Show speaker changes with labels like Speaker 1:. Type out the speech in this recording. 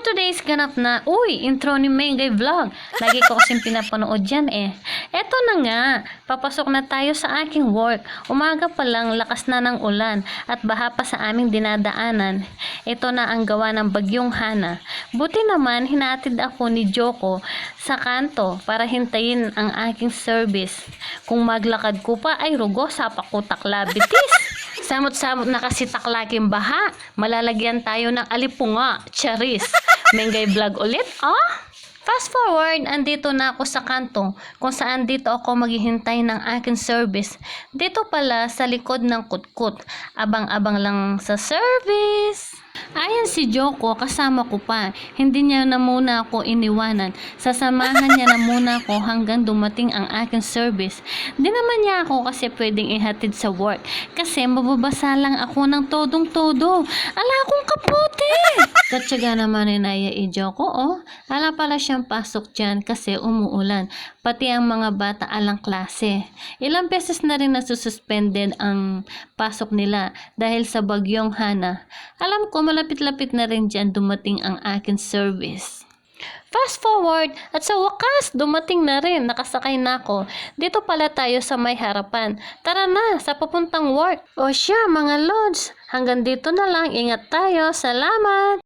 Speaker 1: today's ganap na, uy, intro ni Mengay Vlog. Lagi ko kasing pinapanood yan eh. Eto na nga, papasok na tayo sa aking work. Umaga pa lang, lakas na ng ulan at baha pa sa aming dinadaanan. Ito na ang gawa ng bagyong Hana. Buti naman, hinatid ako ni Joko sa kanto para hintayin ang aking service. Kung maglakad ko pa ay rugo sa pakutakla bitis. Samot-samot na kasi taklaking baha. Malalagyan tayo ng alipunga, charis. Mengay vlog ulit, ah? Fast forward, andito na ako sa kanto kung saan dito ako maghihintay ng aking service. Dito pala sa likod ng kutkut. Abang-abang lang sa service. Ayan si Joko, kasama ko pa. Hindi niya na muna ako iniwanan. Sasamahan niya na muna ako hanggang dumating ang aking service. Di naman niya ako kasi pwedeng ihatid sa work. Kasi mababasa lang ako ng todong-todo. Ala akong kapote! Katsaga naman ni Naya i Joko, oh. Ala pala siyang pasok dyan kasi umuulan. Pati ang mga bata alang klase. Ilang beses na rin nasususpended ang pasok nila dahil sa bagyong Hana. Alam ko malapit-lapit na rin dyan dumating ang akin service. Fast forward, at sa wakas, dumating na rin, nakasakay na ako. Dito pala tayo sa may harapan. Tara na, sa papuntang work. O siya, mga lods, hanggang dito na lang, ingat tayo, salamat!